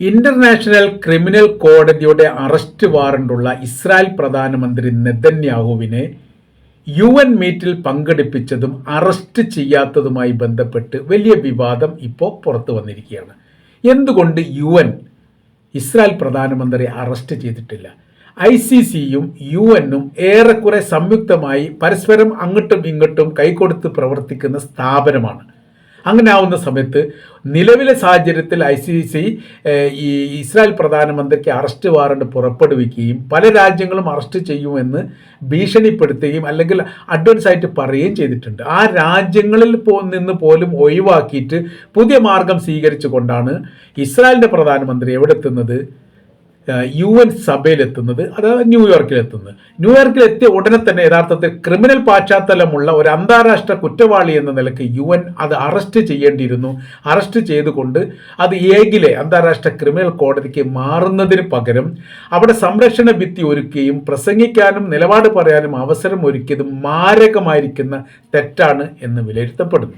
International criminal കോടതിയുടെ arrest വാറണ്ടുള്ള Israel പ്രധാനമന്ത്രി നെതന്യാഹുവിനെ യു എൻ മീറ്റിൽ പങ്കെടുപ്പിച്ചതും അറസ്റ്റ് ചെയ്യാത്തതുമായി ബന്ധപ്പെട്ട് വലിയ വിവാദം ഇപ്പോൾ പുറത്തു വന്നിരിക്കുകയാണ്. എന്തുകൊണ്ട് യു എൻ ഇസ്രായേൽ പ്രധാനമന്ത്രി അറസ്റ്റ് ചെയ്തിട്ടില്ല? ഐ സി സിയും യു എന്നും ഏറെക്കുറെ സംയുക്തമായി പരസ്പരം അങ്ങോട്ടും ഇങ്ങോട്ടും കൈകൊടുത്ത് പ്രവർത്തിക്കുന്ന സ്ഥാപനമാണ്. അങ്ങനെ ആവുന്ന സമയത്ത് നിലവിലെ സാഹചര്യത്തിൽ ഐ സി സി ഈ ഇസ്രായേൽ പ്രധാനമന്ത്രിക്ക് അറസ്റ്റ് വാറണ്ട് പുറപ്പെടുവിക്കുകയും പല രാജ്യങ്ങളും അറസ്റ്റ് ചെയ്യുമെന്ന് ഭീഷണിപ്പെടുത്തുകയും അല്ലെങ്കിൽ അഡ്വാൻസ് ആയിട്ട് പറയുകയും ചെയ്തിട്ടുണ്ട്. ആ രാജ്യങ്ങളിൽ പോ നിന്ന് പോലും ഒഴിവാക്കിയിട്ട് പുതിയ മാർഗം സ്വീകരിച്ചുകൊണ്ടാണ് ഇസ്രായേലിന്റെ പ്രധാനമന്ത്രി എവിടെ എത്തുന്നത് യു എൻ സഭയിലെത്തുന്നത് അതായത് ന്യൂയോർക്കിലെത്തുന്നത് ന്യൂയോർക്കിലെത്തിയ ഉടനെ തന്നെ യഥാർത്ഥത്തിൽ ക്രിമിനൽ പശ്ചാത്തലമുള്ള ഒരു അന്താരാഷ്ട്ര കുറ്റവാളി എന്ന നിലയ്ക്ക് യു എൻ അത് അറസ്റ്റ് ചെയ്യേണ്ടിയിരുന്നു. അറസ്റ്റ് ചെയ്തുകൊണ്ട് അത് ഏകിലെ അന്താരാഷ്ട്ര ക്രിമിനൽ കോടതിക്ക് മാറുന്നതിന് പകരം അവിടെ സംരക്ഷണ ഭിത്തി ഒരുക്കുകയും പ്രസംഗിക്കാനും നിലപാട് പറയാനും അവസരം ഒരുക്കിയത് മാരകമായിരിക്കുന്ന തെറ്റാണ് എന്ന് വിലയിരുത്തപ്പെടുന്നു.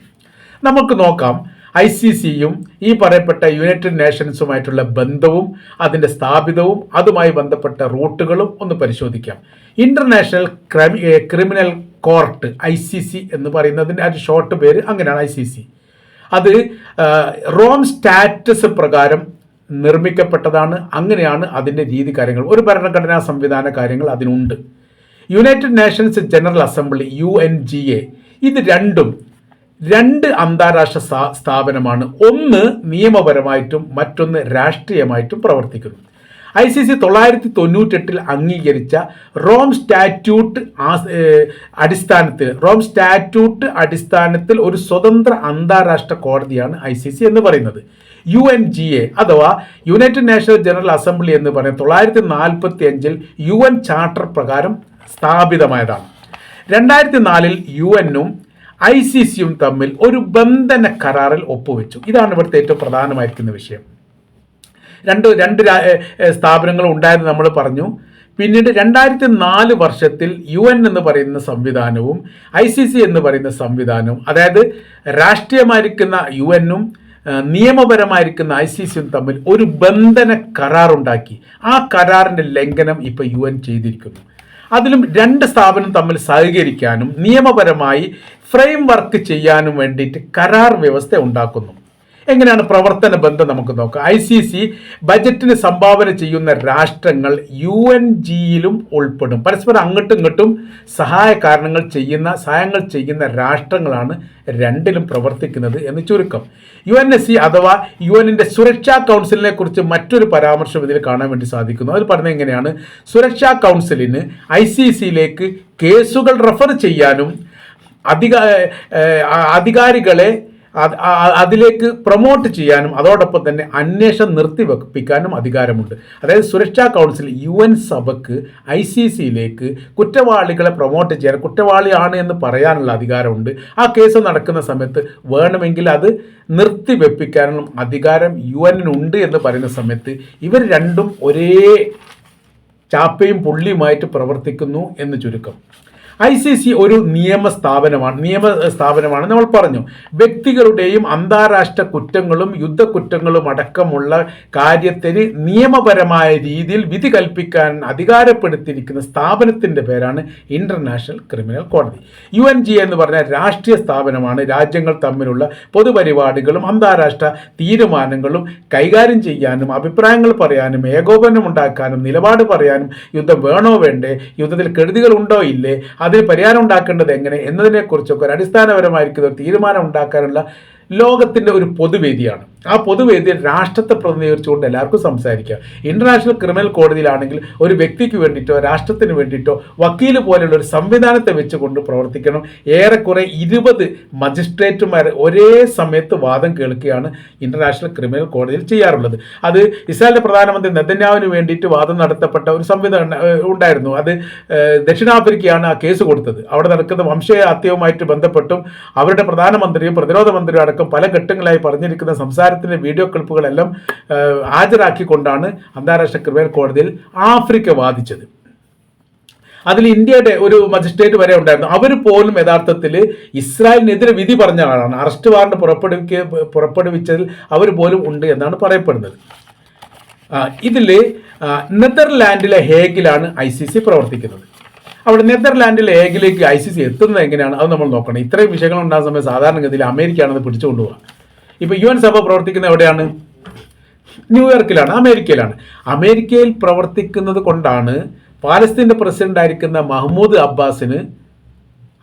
നമുക്ക് നോക്കാം. ഐ സി സിയും ഈ പറയപ്പെട്ട യുണൈറ്റഡ് നേഷൻസുമായിട്ടുള്ള ബന്ധവും അതിന്റെ സ്ഥാപിതവും അതുമായി ബന്ധപ്പെട്ട റൂട്ടുകളും ഒന്ന് പരിശോധിക്കാം. International criminal court I C C എന്ന് പറയുന്നതിന്റെ ഒരു ഷോർട്ട് പേര് അങ്ങനെയാണ് ഐ സി സി. അത് റോം സ്റ്റാറ്റസ് പ്രകാരം നിർമ്മിക്കപ്പെട്ടതാണ്. അങ്ങനെയാണ് അതിന്റെ രീതി കാര്യങ്ങൾ. ഒരു ഭരണഘടനാ സംവിധാന കാര്യങ്ങൾ അതിനുണ്ട്. United Nations General Assembly U N G A ഇത് രണ്ടും രണ്ട് അന്താരാഷ്ട്ര സ്ഥാപനമാണ്. ഒന്ന് നിയമപരമായിട്ടും മറ്റൊന്ന് രാഷ്ട്രീയമായിട്ടും പ്രവർത്തിക്കുന്നു. ഐ സി സി തൊള്ളായിരത്തി തൊണ്ണൂറ്റെട്ടിൽ അംഗീകരിച്ച റോം സ്റ്റാറ്റ്യൂട്ട് അടിസ്ഥാനത്തിൽ റോം സ്റ്റാറ്റ്യൂട്ട് അടിസ്ഥാനത്തിൽ ഒരു സ്വതന്ത്ര അന്താരാഷ്ട്ര കോടതിയാണ് ഐ സി സി എന്ന് പറയുന്നത്. യു എൻ ജി എ അഥവാ യുണൈറ്റഡ് നാഷണൽ ജനറൽ അസംബ്ലി എന്ന് പറയുന്നത് തൊള്ളായിരത്തി നാൽപ്പത്തി അഞ്ചിൽ യു എൻ ചാർട്ടർ പ്രകാരം സ്ഥാപിതമായതാണ്. രണ്ടായിരത്തി നാലിൽ യു എന്നും ഐ സി സിയും തമ്മിൽ ഒരു ബന്ധന കരാറിൽ ഒപ്പുവെച്ചു. ഇതാണ് ഇവിടുത്തെ ഏറ്റവും പ്രധാനമായിരിക്കുന്ന വിഷയം. രണ്ട് രണ്ട് സ്ഥാപനങ്ങൾ ഉണ്ടായെന്ന് നമ്മൾ പറഞ്ഞു. പിന്നീട് രണ്ടായിരത്തി നാല് വർഷത്തിൽ യു എൻ എന്ന് പറയുന്ന സംവിധാനവും ഐ സി സി എന്ന് പറയുന്ന സംവിധാനവും അതായത് രാഷ്ട്രീയമായിരിക്കുന്ന യു എന്നും നിയമപരമായിരിക്കുന്ന ഐ സി സിയും തമ്മിൽ ഒരു ബന്ധന കരാറുണ്ടാക്കി. ആ കരാറിന്റെ ലംഘനം ഇപ്പോൾ യു എൻ ചെയ്തിരിക്കുന്നു. അതിലും രണ്ട് സ്ഥാപനം തമ്മിൽ സഹകരിക്കാനും നിയമപരമായി ഫ്രെയിം വർക്ക് ചെയ്യാനും വേണ്ടിയിട്ട് കരാർ വ്യവസ്ഥ ഉണ്ടാക്കുന്നു. എങ്ങനെയാണ് പ്രവർത്തന ബന്ധം നമുക്ക് നോക്കാം. ഐ സി സി ബജറ്റിന് സംഭാവന ചെയ്യുന്ന രാഷ്ട്രങ്ങൾ യു എൻ ജിയിലും ഉൾപ്പെടും. പരസ്പരം അങ്ങോട്ടും ഇങ്ങോട്ടും സഹായ കാരണങ്ങൾ ചെയ്യുന്ന സഹായങ്ങൾ ചെയ്യുന്ന രാഷ്ട്രങ്ങളാണ് രണ്ടിലും പ്രവർത്തിക്കുന്നത് എന്ന് ചുരുക്കം. യു എൻ എസ് സി അഥവാ യു എന്നിന്റെ സുരക്ഷാ കൗൺസിലിനെ കുറിച്ച് മറ്റൊരു പരാമർശം ഇതിൽ കാണാൻ വേണ്ടി സാധിക്കുന്നു. അതിൽ പറഞ്ഞത് എങ്ങനെയാണ്? സുരക്ഷാ കൗൺസിലിന് ഐ സി സിയിലേക്ക് കേസുകൾ റെഫർ ചെയ്യാനും അധിക അധികാരികളെ അതിലേക്ക് പ്രൊമോട്ട് ചെയ്യാനും അതോടൊപ്പം തന്നെ അന്വേഷണം നിർത്തിവെപ്പിക്കാനും അധികാരമുണ്ട്. അതായത് സുരക്ഷാ കൗൺസിൽ യു എൻ സഭയ്ക്ക് ഐ സി സിയിലേക്ക് കുറ്റവാളികളെ പ്രൊമോട്ട് ചെയ്യാൻ കുറ്റവാളിയാണ് എന്ന് പറയാനുള്ള അധികാരമുണ്ട്. ആ കേസ് നടക്കുന്ന സമയത്ത് വേണമെങ്കിൽ അത് നിർത്തിവെപ്പിക്കാനുള്ള അധികാരം യു എന്നിനുണ്ട് എന്ന് പറയുന്ന സമയത്ത് ഇവർ രണ്ടും ഒരേ ചാപ്പയും പുള്ളിയുമായിട്ട് പ്രവർത്തിക്കുന്നു എന്ന് ചുരുക്കം. ഐ സി സി ഒരു നിയമ സ്ഥാപനമാണ് നിയമ സ്ഥാപനമാണ് നമ്മൾ പറഞ്ഞു. വ്യക്തികളുടെയും അന്താരാഷ്ട്ര കുറ്റങ്ങളും യുദ്ധക്കുറ്റങ്ങളും അടക്കമുള്ള കാര്യത്തിന് നിയമപരമായ രീതിയിൽ വിധി കൽപ്പിക്കാൻ അധികാരപ്പെടുത്തിയിരിക്കുന്ന സ്ഥാപനത്തിന്റെ പേരാണ് ഇന്റർനാഷണൽ ക്രിമിനൽ കോടതി. യു എൻ ജി എന്ന് പറഞ്ഞ രാഷ്ട്രീയ സ്ഥാപനമാണ്. രാജ്യങ്ങൾ തമ്മിലുള്ള പൊതുപരിപാടികളും അന്താരാഷ്ട്ര തീരുമാനങ്ങളും കൈകാര്യം ചെയ്യാനും അഭിപ്രായങ്ങൾ പറയാനും ഏകോപനം ഉണ്ടാക്കാനും നിലപാട് പറയാനും യുദ്ധം വേണോ വേണ്ടേ യുദ്ധത്തിൽ കെടുതികൾ ഉണ്ടോ ഇല്ലേ അതിന് പരിഹാരം ഉണ്ടാക്കേണ്ടത് എങ്ങനെ എന്നതിനെക്കുറിച്ചൊക്കെ ഒരു അടിസ്ഥാനപരമായിരിക്കുന്ന ഒരു തീരുമാനം ഉണ്ടാക്കാനുള്ള ലോകത്തിന്റെ ഒരു പൊതുവേദിയാണ്. ആ പൊതുവേദിയിൽ രാഷ്ട്രത്തെ പ്രതിനിധീകരിച്ചുകൊണ്ട് എല്ലാവർക്കും സംസാരിക്കുക ഇന്റർനാഷണൽ ക്രിമിനൽ കോടതിയിലാണെങ്കിൽ ഒരു വ്യക്തിക്ക് വേണ്ടിയിട്ടോ രാഷ്ട്രത്തിന് വേണ്ടിയിട്ടോ വക്കീൽ പോലെയുള്ള ഒരു സംവിധാനത്തെ വെച്ചുകൊണ്ട് പ്രവർത്തിക്കണം. ഏറെക്കുറെ ഇരുപത് മജിസ്ട്രേറ്റുമാർ ഒരേ സമയത്ത് വാദം കേൾക്കുകയാണ് ഇന്റർനാഷണൽ ക്രിമിനൽ കോടതിയിൽ ചെയ്യാറുള്ളത്. അത് ഇസ്രായേലിന്റെ പ്രധാനമന്ത്രി നെതന്യാവിന് വേണ്ടിയിട്ട് വാദം നടത്തപ്പെട്ട ഒരു സംവിധാനം ഉണ്ടായിരുന്നു. അത് ദക്ഷിണാഫ്രിക്കയാണ് ആ കേസ് കൊടുത്തത്. അവിടെ നടക്കുന്ന വംശീയ ഹത്യവുമായിട്ട് ബന്ധപ്പെട്ടും അവരുടെ പ്രധാനമന്ത്രിയും പ്രതിരോധ മന്ത്രിയും അടക്കം പല ഘട്ടങ്ങളായി പറഞ്ഞിരിക്കുന്ന സംസാര സംസാരത്തിന്റെ വീഡിയോ ക്ലിപ്പുകളെല്ലാം ഹാജരാക്കിക്കൊണ്ടാണ് അന്താരാഷ്ട്ര ക്രിമിനൽ കോടതിയിൽ ആഫ്രിക്ക വാദിച്ചത്. അതിൽ ഇന്ത്യയുടെ ഒരു മജിസ്ട്രേറ്റ് വരെ ഉണ്ടായിരുന്നു. അവർ പോലും യഥാർത്ഥത്തിൽ ഇസ്രായേലിനെതിരെ വിധി പറഞ്ഞ ആളാണ്. അറസ്റ്റ് വാറണ്ട് പുറപ്പെടുവിക്ക പുറപ്പെടുവിച്ചതിൽ അവർ പോലും ഉണ്ട് എന്നാണ് പറയപ്പെടുന്നത്. ഇതിൽ നെതർലാൻഡിലെ ഹേഗിലാണ് ഐ സി സി പ്രവർത്തിക്കുന്നത്. അവിടെ നെതർലാൻഡിലെ ഏകിലേക്ക് ഐ സി സി എത്തുന്നത് എങ്ങനെയാണ്? അത് നമ്മൾ നോക്കണം. ഇത്രയും വിഷയങ്ങൾ ഉണ്ടാകുന്ന സമയത്ത് സാധാരണഗതിയിൽ അമേരിക്കയാണത് പിടിച്ചുകൊണ്ടുപോകുക ഇപ്പോൾ യു എൻ സഭ പ്രവർത്തിക്കുന്ന എവിടെയാണ്? ന്യൂയോർക്കിലാണ് അമേരിക്കയിലാണ്. അമേരിക്കയിൽ പ്രവർത്തിക്കുന്നത് കൊണ്ടാണ് പാലസ്തീന്റെ പ്രസിഡന്റ് ആയിരിക്കുന്ന മഹ്മൂദ് അബ്ബാസിന്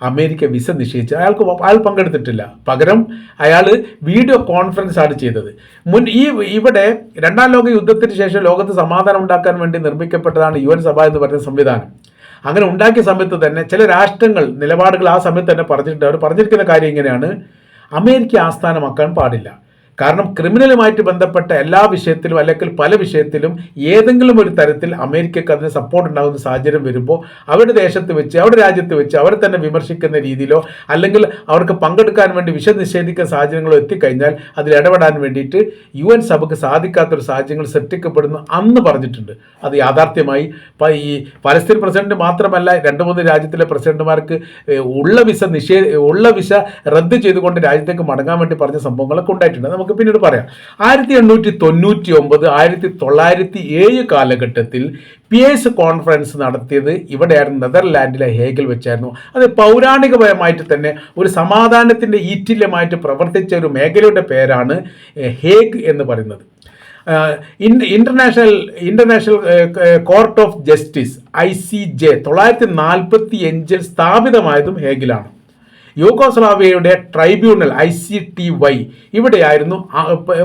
അമേരിക്ക വിസ നിഷേധിച്ചു അയാൾക്ക് അയാൾ പങ്കെടുത്തിട്ടില്ല. പകരം അയാൾ വീഡിയോ കോൺഫറൻസ് ആണ് ചെയ്തത്. മുൻ ഈ ഇവിടെ രണ്ടാം ലോക യുദ്ധത്തിന് ശേഷം ലോകത്ത് സമാധാനം ഉണ്ടാക്കാൻ വേണ്ടി നിർമ്മിക്കപ്പെട്ടതാണ് യു എൻ സഭ എന്ന് പറയുന്ന സംവിധാനം. അങ്ങനെ ഉണ്ടാക്കിയ സമയത്ത് തന്നെ ചില രാഷ്ട്രങ്ങൾ നിലപാടുകൾ ആ സമയത്ത് തന്നെ പറഞ്ഞിട്ടുണ്ട്. അവർ പറഞ്ഞിരിക്കുന്ന കാര്യം ഇങ്ങനെയാണ്. അമേരിക്ക ആസ്ഥാനമാക്കാൻ പാടില്ല. കാരണം ക്രിമിനലുമായിട്ട് ബന്ധപ്പെട്ട എല്ലാ വിഷയത്തിലും അല്ലെങ്കിൽ പല വിഷയത്തിലും ഏതെങ്കിലും ഒരു തരത്തിൽ അമേരിക്കക്ക് അതിന് സപ്പോർട്ട് ഉണ്ടാകുന്ന സാഹചര്യം വരുമ്പോൾ അവരുടെ ദേശത്ത് വെച്ച് അവരുടെ രാജ്യത്ത് വെച്ച് അവരെ തന്നെ വിമർശിക്കുന്ന രീതിയിലോ അല്ലെങ്കിൽ അവർക്ക് പങ്കെടുക്കാൻ വേണ്ടി വിഷ നിഷേധിക്കുന്ന സാഹചര്യങ്ങളോ എത്തിക്കഴിഞ്ഞാൽ അതിൽ ഇടപെടാൻ വേണ്ടിയിട്ട് യു എൻ സഭയ്ക്ക് സാധിക്കാത്തൊരു സാഹചര്യങ്ങൾ സൃഷ്ടിക്കപ്പെടുന്നു അന്ന് പറഞ്ഞിട്ടുണ്ട്. അത് യാഥാർത്ഥ്യമായി. ഈ പലസ്തീൻ പ്രസിഡന്റ് മാത്രമല്ല രണ്ട് മൂന്ന് രാജ്യത്തിലെ പ്രസിഡന്റുമാർക്ക് ഉള്ള വിസ നിഷേ ഉള്ള വിസ റദ്ദ് ചെയ്തുകൊണ്ട് രാജ്യത്തേക്ക് മടങ്ങാൻ വേണ്ടി പറഞ്ഞ സംഭവങ്ങളൊക്കെ ഉണ്ടായിട്ടുണ്ട്. നമുക്ക് നമുക്ക് പിന്നീട് പറയാം. ആയിരത്തി എണ്ണൂറ്റി തൊണ്ണൂറ്റി ഒമ്പത് ആയിരത്തി തൊള്ളായിരത്തി ഏഴ് കാലഘട്ടത്തിൽ പി എസ് കോൺഫറൻസ് നടത്തിയത് ഇവിടെയായിരുന്നു നെതർലാൻഡിലെ ഹേഗിൽ വെച്ചായിരുന്നു. അത് പൗരാണികപരമായിട്ട് തന്നെ ഒരു സമാധാനത്തിന്റെ ഈറ്റില്യമായിട്ട് പ്രവർത്തിച്ച ഒരു മേഖലയുടെ പേരാണ് ഹേഗ് എന്ന് പറയുന്നത്. International international court of justice I C J തൊള്ളായിരത്തി നാൽപ്പത്തി അഞ്ചിൽ സ്ഥാപിതമായതും ഹേഗിലാണ്. യൂഗോസ്ലാവിയയുടെ tribunal I C T Y ഇവിടെയായിരുന്നു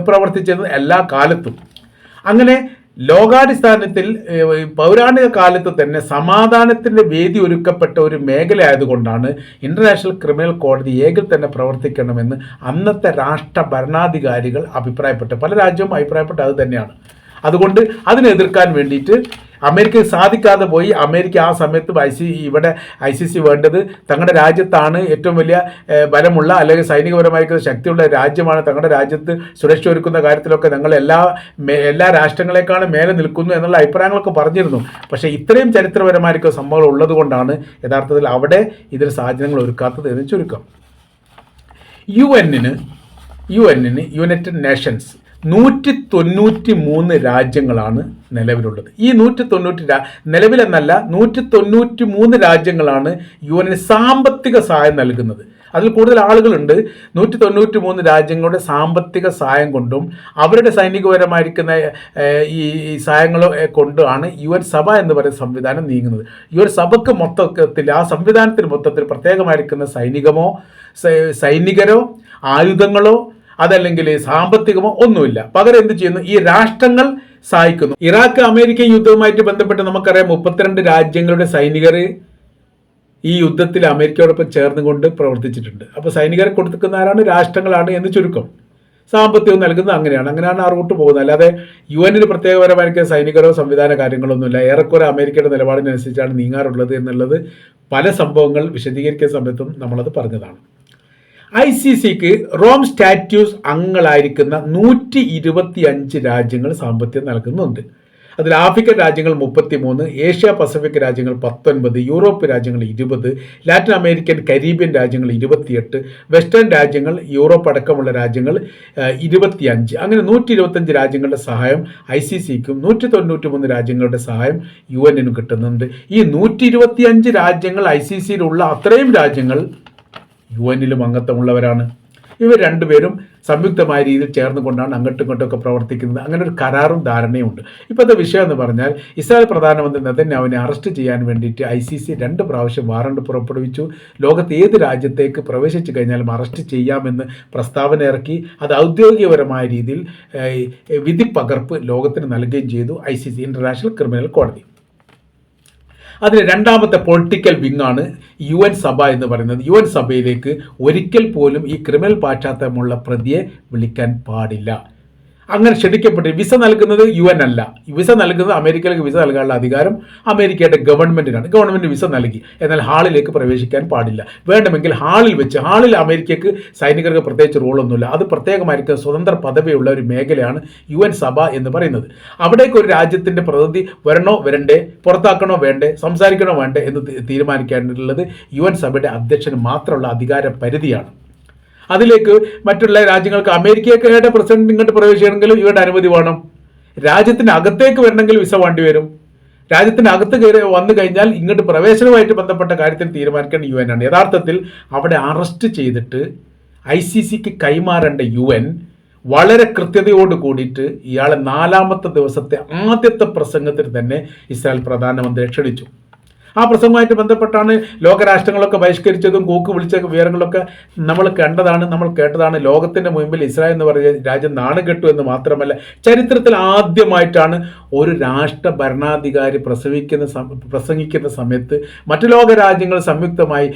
പ്രവർത്തിച്ചത് എല്ലാ കാലത്തും. അങ്ങനെ ലോകാടിസ്ഥാനത്തിൽ പൗരാണിക കാലത്ത് തന്നെ സമാധാനത്തിന്റെ വേദി ഒരുക്കപ്പെട്ട ഒരു മേഖല ആയതുകൊണ്ടാണ് ഇന്റർനാഷണൽ ക്രിമിനൽ കോടതി ഏകിൽ തന്നെ പ്രവർത്തിക്കണമെന്ന് അന്നത്തെ രാഷ്ട്ര ഭരണാധികാരികൾ അഭിപ്രായപ്പെട്ടു. പല രാജ്യവും അഭിപ്രായപ്പെട്ട അത് തന്നെയാണ്. അതുകൊണ്ട് അതിനെതിർക്കാൻ വേണ്ടിയിട്ട് അമേരിക്കയ്ക്ക് സാധിക്കാതെ പോയി അമേരിക്ക ആ സമയത്ത് ഐ സി ഇവിടെ ഐ സി സി വേണ്ടത് തങ്ങളുടെ രാജ്യത്താണ് ഏറ്റവും വലിയ ബലമുള്ള അല്ലെങ്കിൽ സൈനികപരമായിരിക്കുന്ന ശക്തിയുള്ള രാജ്യമാണ്. തങ്ങളുടെ രാജ്യത്ത് സുരക്ഷ ഒരുക്കുന്ന കാര്യത്തിലൊക്കെ ഞങ്ങൾ എല്ലാ എല്ലാ രാഷ്ട്രങ്ങളെക്കാളും മേലെ നിൽക്കുന്നു എന്നുള്ള അഭിപ്രായങ്ങളൊക്കെ പറഞ്ഞിരുന്നു. പക്ഷേ ഇത്രയും ചരിത്രപരമായിരിക്കുന്ന സംഭവങ്ങൾ ഉള്ളതുകൊണ്ടാണ് യഥാർത്ഥത്തിൽ അവിടെ ഇതിന് സാഹചര്യങ്ങൾ ഒരുക്കാത്തത് എന്ന് ചുരുക്കം. യു എന്നിന് യു എന്നിന് യുണൈറ്റഡ് നേഷൻസ് നൂറ്റി തൊണ്ണൂറ്റി മൂന്ന് രാജ്യങ്ങളാണ് നിലവിലുള്ളത്. ഈ നൂറ്റി തൊണ്ണൂറ്റി നിലവിലെന്നല്ല നൂറ്റി തൊണ്ണൂറ്റി മൂന്ന് രാജ്യങ്ങളാണ് യു എനിന് സാമ്പത്തിക സഹായം നൽകുന്നത്. അതിൽ കൂടുതൽ ആളുകളുണ്ട്. നൂറ്റി തൊണ്ണൂറ്റി മൂന്ന് രാജ്യങ്ങളുടെ സാമ്പത്തിക സഹായം കൊണ്ടും അവരുടെ സൈനികപരമായിരിക്കുന്ന ഈ സഹായങ്ങൾ കൊണ്ടുമാണ് യു എൻ സഭ എന്ന് പറയുന്ന സംവിധാനം നീങ്ങുന്നത്. യു എൻ സഭയ്ക്ക് മൊത്തത്തിൽ ആ സംവിധാനത്തിന് മൊത്തത്തിൽ പ്രത്യേകമായിരിക്കുന്ന സൈനികമോ സൈനികരോ ആയുധങ്ങളോ അതല്ലെങ്കിൽ സാമ്പത്തികമോ ഒന്നുമില്ല. പകരം എന്ത് ചെയ്യുന്നു? ഈ രാഷ്ട്രങ്ങൾ സഹായിക്കുന്നു. ഇറാഖ് അമേരിക്കൻ യുദ്ധവുമായിട്ട് ബന്ധപ്പെട്ട് നമുക്കറിയാം മുപ്പത്തിരണ്ട് രാജ്യങ്ങളുടെ സൈനികർ ഈ യുദ്ധത്തിൽ അമേരിക്കയോടൊപ്പം ചേർന്നുകൊണ്ട് പ്രവർത്തിച്ചിട്ടുണ്ട്. അപ്പോൾ സൈനികരെ കൊടുക്കുന്ന ആരാണ്? രാഷ്ട്രങ്ങളാണ് എന്ന് ചുരുക്കം. സാമ്പത്തികം നൽകുന്നത് അങ്ങനെയാണ്. അങ്ങനെയാണ് ആ റൂട്ട് പോകുന്നത്. അല്ലാതെ യു എന്നിന് പ്രത്യേകപരമായിരിക്കും സൈനികരോ സംവിധാന കാര്യങ്ങളൊന്നുമില്ല. ഏറെക്കുറെ അമേരിക്കയുടെ നിലപാടിനനുസരിച്ചാണ് നീങ്ങാറുള്ളത് എന്നുള്ളത് പല സംഭവങ്ങൾ വിശദീകരിക്കുന്ന സമയത്തും നമ്മളത് പറഞ്ഞതാണ്. ഐ സി സിക്ക് റോം സ്റ്റാറ്റ്യൂസ് അംഗങ്ങളായിരിക്കുന്ന നൂറ്റി ഇരുപത്തി അഞ്ച് രാജ്യങ്ങൾ സാമ്പത്തികം നൽകുന്നുണ്ട്. അതിൽ ആഫ്രിക്കൻ രാജ്യങ്ങൾ മുപ്പത്തി മൂന്ന് ഏഷ്യ പസഫിക് രാജ്യങ്ങൾ പത്തൊൻപത് യൂറോപ്പ് രാജ്യങ്ങൾ ഇരുപത് ലാറ്റിൻ അമേരിക്കൻ കരീബിയൻ രാജ്യങ്ങൾ ഇരുപത്തിയെട്ട് വെസ്റ്റേൺ രാജ്യങ്ങൾ യൂറോപ്പ് അടക്കമുള്ള രാജ്യങ്ങൾ ഇരുപത്തിയഞ്ച്. അങ്ങനെ നൂറ്റി ഇരുപത്തഞ്ച് രാജ്യങ്ങളുടെ സഹായം ഐ സി സിക്കും നൂറ്റി തൊണ്ണൂറ്റി മൂന്ന് രാജ്യങ്ങളുടെ സഹായം യു എന്നിനും കിട്ടുന്നുണ്ട്. ഈ നൂറ്റി ഇരുപത്തിയഞ്ച് രാജ്യങ്ങൾ ഐ സി സിയിലുള്ള അത്രയും രാജ്യങ്ങൾ യു എന്നിലും അംഗത്വമുള്ളവരാണ്. ഇവർ രണ്ടുപേരും സംയുക്തമായ രീതിയിൽ ചേർന്നുകൊണ്ടാണ് അങ്ങോട്ടും ഇങ്ങോട്ടും ഒക്കെ പ്രവർത്തിക്കുന്നത്. അങ്ങനെ ഒരു കരാറും ധാരണയുണ്ട് ഇപ്പോഴത്തെ വിഷയം എന്ന് പറഞ്ഞാൽ ഇസ്രായേൽ പ്രധാനമന്ത്രി നെതന്യാവിനെ അറസ്റ്റ് ചെയ്യാൻ വേണ്ടിയിട്ട് ഐ സി സി രണ്ട് പ്രാവശ്യം വാറണ്ട് പുറപ്പെടുവിച്ചു. ലോകത്ത് ഏത് രാജ്യത്തേക്ക് പ്രവേശിച്ചു കഴിഞ്ഞാലും അറസ്റ്റ് ചെയ്യാമെന്ന് പ്രസ്താവന ഇറക്കി. അത് ഔദ്യോഗികപരമായ രീതിയിൽ വിധി പകർപ്പ് ലോകത്തിന് നൽകുകയും ചെയ്തു. I C C international criminal കോടതി. അതിന് രണ്ടാമത്തെ പൊളിറ്റിക്കൽ വിങ്ങാണ് യു എൻ സഭ എന്ന് പറയുന്നത്. യു എൻ സഭയിലേക്ക് ഒരിക്കൽ പോലും ഈ ക്രിമിനൽ പാശ്ചാത്തലമുള്ള പ്രതിയെ വിളിക്കാൻ പാടില്ല. അങ്ങനെ ക്ഷണിക്കപ്പെട്ട് വിസ നൽകുന്നത് യു എൻ അല്ല. വിസ നൽകുന്നത് അമേരിക്കയിലേക്ക് വിസ നൽകാനുള്ള അധികാരം അമേരിക്കയുടെ ഗവൺമെന്റിനാണ് ഗവൺമെന്റ് വിസ നൽകി. എന്നാൽ ഹാളിലേക്ക് പ്രവേശിക്കാൻ പാടില്ല. വേണമെങ്കിൽ ഹാളിൽ വെച്ച് ഹാളിൽ അമേരിക്കയ്ക്ക് സൈനികർക്ക് പ്രത്യേകിച്ച് റോളൊന്നുമില്ല. അത് പ്രത്യേകമായിരിക്കും സ്വതന്ത്ര പദവിയുള്ള ഒരു മേഖലയാണ് യു എൻ സഭ എന്ന് പറയുന്നത്. അവിടേക്ക് ഒരു രാജ്യത്തിന്റെ പ്രതിനിധി വരണോ വരണ്ടേ പുറത്താക്കണോ വേണ്ടേ സംസാരിക്കണോ വേണ്ടേ എന്ന് തീരുമാനിക്കാനുള്ളത് യു എൻ സഭയുടെ അധ്യക്ഷന് മാത്രമുള്ള അധികാര പരിധിയാണ്. അതിലേക്ക് മറ്റുള്ള രാജ്യങ്ങൾക്ക് അമേരിക്കയുടെ പ്രസിഡന്റ് ഇങ്ങോട്ട് പ്രവേശിക്കണമെങ്കിലും ഇവരുടെ അനുമതി വേണം. രാജ്യത്തിന് അകത്തേക്ക് വരണമെങ്കിൽ വിസ വേണ്ടി വരും. രാജ്യത്തിന് അകത്ത് കയറി വന്നു കഴിഞ്ഞാൽ ഇങ്ങോട്ട് പ്രവേശനവുമായിട്ട് ബന്ധപ്പെട്ട കാര്യത്തിൽ തീരുമാനിക്കേണ്ട യു എൻ ആണ്. യഥാർത്ഥത്തിൽ അവിടെ അറസ്റ്റ് ചെയ്തിട്ട് ഐ സി സിക്ക് കൈമാറേണ്ട യു എൻ വളരെ കൃത്യതയോട് കൂടിയിട്ട് ഇയാളെ നാലാമത്തെ ദിവസത്തെ ആദ്യത്തെ പ്രസംഗത്തിൽ തന്നെ ഇസ്രായേൽ പ്രധാനമന്ത്രി ക്ഷണിച്ചു. ആ പ്രസംഗവുമായിട്ട് ബന്ധപ്പെട്ടാണ് ലോകരാഷ്ട്രങ്ങളൊക്കെ ബഹിഷ്കരിച്ചതും കൂക്ക് വിളിച്ച വിവരങ്ങളൊക്കെ നമ്മൾ കണ്ടതാണ് നമ്മൾ കേട്ടതാണ്. ലോകത്തിന്റെ മുമ്പിൽ ഇസ്രായേൽ എന്ന് പറയുന്ന രാജ്യം നാണുകെട്ടു എന്ന് മാത്രമല്ല ചരിത്രത്തിൽ ആദ്യമായിട്ടാണ് ഒരു രാഷ്ട്ര ഭരണാധികാരി പ്രസവിക്കുന്ന പ്രസംഗിക്കുന്ന സമയത്ത് മറ്റു ലോകരാജ്യങ്ങൾ സംയുക്തമായി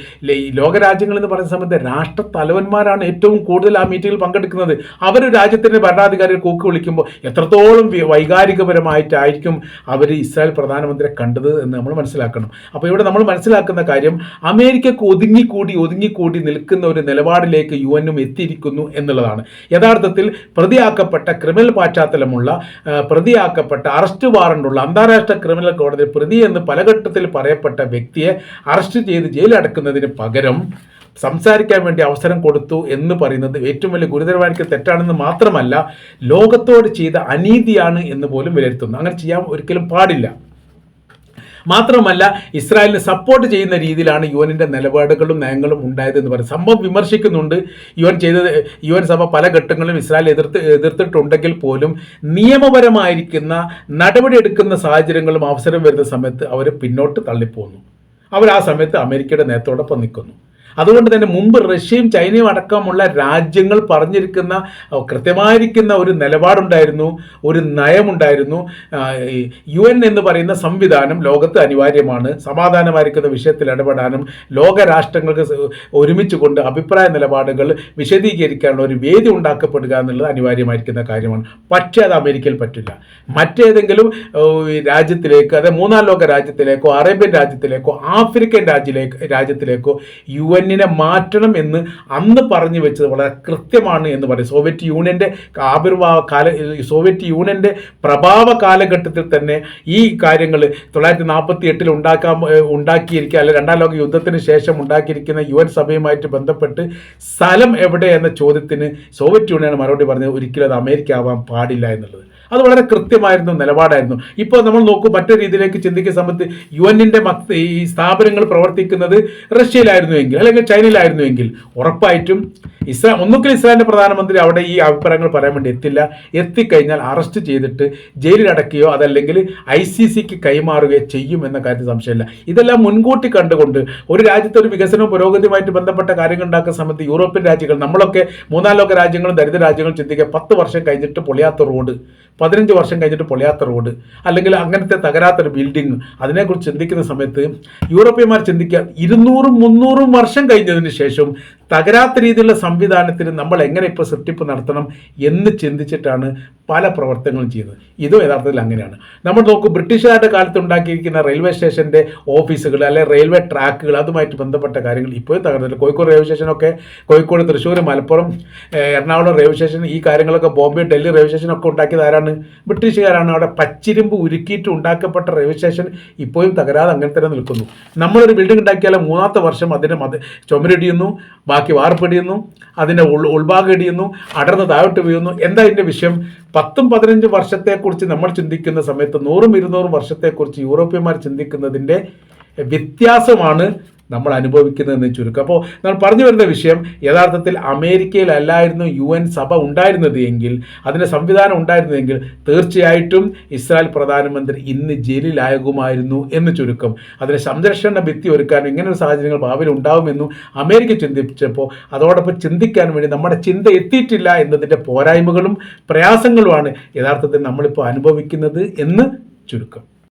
ലോകരാജ്യങ്ങൾ എന്ന് പറയുന്ന സമയത്ത് രാഷ്ട്ര തലവന്മാരാണ് ഏറ്റവും കൂടുതൽ ആ മീറ്റിങ്ങിൽ പങ്കെടുക്കുന്നത്. അവർ രാജ്യത്തിന്റെ ഭരണാധികാരി കൂക്ക് വിളിക്കുമ്പോൾ എത്രത്തോളം വൈകാരികപരമായിട്ടായിരിക്കും അവർ ഇസ്രായേൽ പ്രധാനമന്ത്രിയെ കണ്ടത് എന്ന് നമ്മൾ മനസ്സിലാക്കണം. അപ്പോൾ ഇവിടെ നമ്മൾ മനസ്സിലാക്കുന്ന കാര്യം അമേരിക്കക്ക് ഒതുങ്ങിക്കൂടി ഒതുങ്ങിക്കൂടി നിൽക്കുന്ന ഒരു നിലപാടിലേക്ക് യു എന്നും എത്തിയിരിക്കുന്നു എന്നുള്ളതാണ്. യഥാർത്ഥത്തിൽ പ്രതിയാക്കപ്പെട്ട ക്രിമിനൽ പശ്ചാത്തലമുള്ള പ്രതിയാക്കപ്പെട്ട അറസ്റ്റ് വാറണ്ടുള്ള അന്താരാഷ്ട്ര ക്രിമിനൽ കോടതി പ്രതി എന്ന് പലഘട്ടത്തിൽ പറയപ്പെട്ട വ്യക്തിയെ അറസ്റ്റ് ചെയ്ത് ജയിലടക്കുന്നതിന് പകരം സംസാരിക്കാൻ വേണ്ടി അവസരം കൊടുത്തു എന്ന് പറയുന്നത് ഏറ്റവും വലിയ ഗുരുതരമായിരിക്കും തെറ്റാണെന്ന് മാത്രമല്ല ലോകത്തോട് ചെയ്ത അനീതിയാണ് എന്ന് പോലും വിലയിരുത്തുന്നു. അങ്ങനെ ചെയ്യാൻ ഒരിക്കലും പാടില്ല. മാത്രമല്ല ഇസ്രായേലിനെ സപ്പോർട്ട് ചെയ്യുന്ന രീതിയിലാണ് യു എന്റെ നിലപാടുകളും നയങ്ങളും ഉണ്ടായതെന്ന് പറയും സംഭവം വിമർശിക്കുന്നുണ്ട്. യു എൻ ചെയ്തത് യു എൻ സഭ പല ഘട്ടങ്ങളിലും ഇസ്രായേൽ എതിർത്ത് എതിർത്തിട്ടുണ്ടെങ്കിൽ പോലും നിയമപരമായിരിക്കുന്ന നടപടിയെടുക്കുന്ന സാഹചര്യങ്ങളും അവസരം വരുന്ന സമയത്ത് അവർ പിന്നോട്ട് തള്ളിപ്പോകുന്നു അവർ ആ സമയത്ത് അമേരിക്കയുടെ നേരത്തോടൊപ്പം നിൽക്കുന്നു അതുകൊണ്ട് തന്നെ മുമ്പ് റഷ്യയും ചൈനയും അടക്കമുള്ള രാജ്യങ്ങൾ പറഞ്ഞിരിക്കുന്ന കൃത്യമായിരിക്കുന്ന ഒരു നിലപാടുണ്ടായിരുന്നു ഒരു നയമുണ്ടായിരുന്നു. യു എൻ എന്ന് പറയുന്ന സംവിധാനം ലോകത്ത് അനിവാര്യമാണ്. സമാധാനമായിരിക്കുന്ന വിഷയത്തിൽ ഇടപെടാനും ലോക രാഷ്ട്രങ്ങൾക്ക് ഒരുമിച്ച് കൊണ്ട് അഭിപ്രായ നിലപാടുകൾ വിശദീകരിക്കാനുള്ള ഒരു വേദി ഉണ്ടാക്കപ്പെടുക എന്നുള്ളത് അനിവാര്യമായിരിക്കുന്ന കാര്യമാണ്. പക്ഷേ അത് അമേരിക്കയിൽ പറ്റില്ല. മറ്റേതെങ്കിലും രാജ്യത്തിലേക്ക് അതായത് മൂന്നാം ലോക രാജ്യത്തിലേക്കോ അറേബ്യൻ രാജ്യത്തിലേക്കോ ആഫ്രിക്കൻ രാജ്യത്തിലേക്കോ യു എന്നിനെ മാറ്റണം എന്ന് അന്ന് പറഞ്ഞു വെച്ചത് വളരെ കൃത്യമാണ് എന്ന് പറയും. സോവിയറ്റ് യൂണിയന്റെ ആവിർഭാവ കാല സോവിയറ്റ് യൂണിയന്റെ പ്രഭാവ കാലഘട്ടത്തിൽ തന്നെ ഈ കാര്യങ്ങൾ തൊള്ളായിരത്തി നാൽപ്പത്തി എട്ടിൽ ഉണ്ടാക്കാൻ ഉണ്ടാക്കിയിരിക്കുക അല്ലെങ്കിൽ രണ്ടാം ലോക യുദ്ധത്തിന് ശേഷം ഉണ്ടാക്കിയിരിക്കുന്ന യു എൻ സഭയുമായിട്ട് ബന്ധപ്പെട്ട് സ്ഥലം എവിടെ എന്ന ചോദ്യത്തിന് സോവിയറ്റ് യൂണിയൻ മറുപടി പറഞ്ഞത് ഒരിക്കലും അത് അമേരിക്ക ആവാൻ പാടില്ല എന്നുള്ളത്. അത് വളരെ കൃത്യമായിരുന്നു നിലപാടായിരുന്നു. ഇപ്പോൾ നമ്മൾ നോക്കൂ മറ്റൊരു രീതിയിലേക്ക് ചിന്തിക്കുന്ന സമയത്ത് യു എന്നിന്റെ ഈ സ്ഥാപനങ്ങൾ പ്രവർത്തിക്കുന്നത് റഷ്യയിലായിരുന്നു എങ്കിൽ അല്ലെങ്കിൽ ചൈനയിലായിരുന്നു എങ്കിൽ ഉറപ്പായിട്ടും ഇസ്രാ ഒന്നുകിൽ ഇസ്രായേലിന്റെ പ്രധാനമന്ത്രി അവിടെ ഈ അഭിപ്രായങ്ങൾ പറയാൻ വേണ്ടി എത്തില്ല. എത്തിക്കഴിഞ്ഞാൽ അറസ്റ്റ് ചെയ്തിട്ട് ജയിലിലടക്കുകയോ അതല്ലെങ്കിൽ ഐ സി സിക്ക് കൈമാറുകയോ ചെയ്യും എന്ന കാര്യത്തിൽ സംശയമില്ല. ഇതെല്ലാം മുൻകൂട്ടി കണ്ടുകൊണ്ട് ഒരു രാജ്യത്തെ ഒരു വികസനവും പുരോഗതിയുമായിട്ട് ബന്ധപ്പെട്ട കാര്യങ്ങൾ ഉണ്ടാക്കുന്ന സമയത്ത് യൂറോപ്യൻ രാജ്യങ്ങൾ നമ്മളൊക്കെ മൂന്നാം ലോക രാജ്യങ്ങളും ദരിദ്ര രാജ്യങ്ങളും ചിന്തിക്കുക പത്ത് വർഷം കഴിഞ്ഞിട്ട് പൊളിയാത്ത റോഡ്. പതിനഞ്ച് വർഷം കഴിഞ്ഞിട്ട് പൊളിയാത്ത റോഡ് അല്ലെങ്കിൽ അങ്ങനത്തെ തകരാത്തൊരു ബിൽഡിംഗ് അതിനെക്കുറിച്ച് ചിന്തിക്കുന്ന സമയത്ത് യൂറോപ്യന്മാർ ചിന്തിക്കുക ഇരുന്നൂറും മുന്നൂറും വർഷം കഴിഞ്ഞതിന് ശേഷം തകരാത്ത രീതിയിലുള്ള സംവിധാനത്തിന് നമ്മൾ എങ്ങനെ ഇപ്പോൾ സൃഷ്ടിപ്പ് നടത്തണം എന്ന് ചിന്തിച്ചിട്ടാണ് പല പ്രവർത്തനങ്ങളും ചെയ്യുന്നത് ഇതും യഥാർത്ഥത്തിൽ അങ്ങനെയാണ്. നമ്മൾ നോക്കൂ ബ്രിട്ടീഷുകാരുടെ കാലത്ത് ഉണ്ടാക്കിയിരിക്കുന്ന റെയിൽവേ സ്റ്റേഷന്റെ ഓഫീസുകൾ അല്ലെങ്കിൽ റെയിൽവേ ട്രാക്കുകൾ അതുമായിട്ട് ബന്ധപ്പെട്ട കാര്യങ്ങൾ ഇപ്പോഴും തകർന്നില്ല കോഴിക്കോട് റെയിൽവേ സ്റ്റേഷനൊക്കെ കോഴിക്കോട് തൃശ്ശൂർ മലപ്പുറം എറണാകുളം റെയിൽവേ സ്റ്റേഷൻ ഈ കാര്യങ്ങളൊക്കെ ബോംബെ ഡൽഹി റെയിൽവേ സ്റ്റേഷനൊക്കെ ഉണ്ടാക്കിയത് ആരാണ്? ബ്രിട്ടീഷുകാരാണ്. അവിടെ പച്ചിരുമ്പ് ഉരുക്കിയിട്ട് ഉണ്ടാക്കപ്പെട്ട റെയിൽവേ സ്റ്റേഷൻ ഇപ്പോഴും തകരാതെ അങ്ങനെ തന്നെ നിൽക്കുന്നു. നമ്മളൊരു ബിൽഡിംഗ് ഉണ്ടാക്കിയാൽ മൂന്നാമത്തെ വർഷം അതിന് മത ചുമരിടിയുന്നു. ബാക്കി വാർപ്പിടിയുന്നു അതിന്റെ ഉൾ ഉൾഭാഗം അടർന്ന് താഴോട്ട് വീഴുന്നു. എന്താ ഇതിന്റെ വിഷയം? പത്തും പതിനഞ്ചും വർഷത്തെക്കുറിച്ച് നമ്മൾ ചിന്തിക്കുന്ന സമയത്ത് നൂറും ഇരുന്നൂറും വർഷത്തെക്കുറിച്ച് യൂറോപ്യന്മാർ ചിന്തിക്കുന്നതിന്റെ വ്യത്യാസമാണ് നമ്മൾ അനുഭവിക്കുന്നതെന്ന് ചുരുക്കം. അപ്പോൾ നമ്മൾ പറഞ്ഞു വരുന്ന വിഷയം യഥാർത്ഥത്തിൽ അമേരിക്കയിലല്ലായിരുന്നു യു എൻ സഭ ഉണ്ടായിരുന്നത് എങ്കിൽ അതിന്റെ സംവിധാനം ഉണ്ടായിരുന്നെങ്കിൽ തീർച്ചയായിട്ടും ഇസ്രായേൽ പ്രധാനമന്ത്രി ഇന്ന് ജയിലിലാകുമായിരുന്നു എന്ന് ചുരുക്കം. അതിന് സംരക്ഷണ ഭിത്തി ഒരുക്കാനും ഇങ്ങനെ ഒരു സാഹചര്യങ്ങൾ ഭാവിയിൽ ഉണ്ടാവുമെന്നും അമേരിക്ക ചിന്തിച്ചപ്പോൾ അതോടൊപ്പം ചിന്തിക്കാൻ വേണ്ടി നമ്മുടെ ചിന്ത എത്തിയിട്ടില്ല എന്നതിന്റെ പോരായ്മകളും പ്രയാസങ്ങളുമാണ് യഥാർത്ഥത്തിൽ നമ്മളിപ്പോൾ അനുഭവിക്കുന്നത് എന്ന് ചുരുക്കം.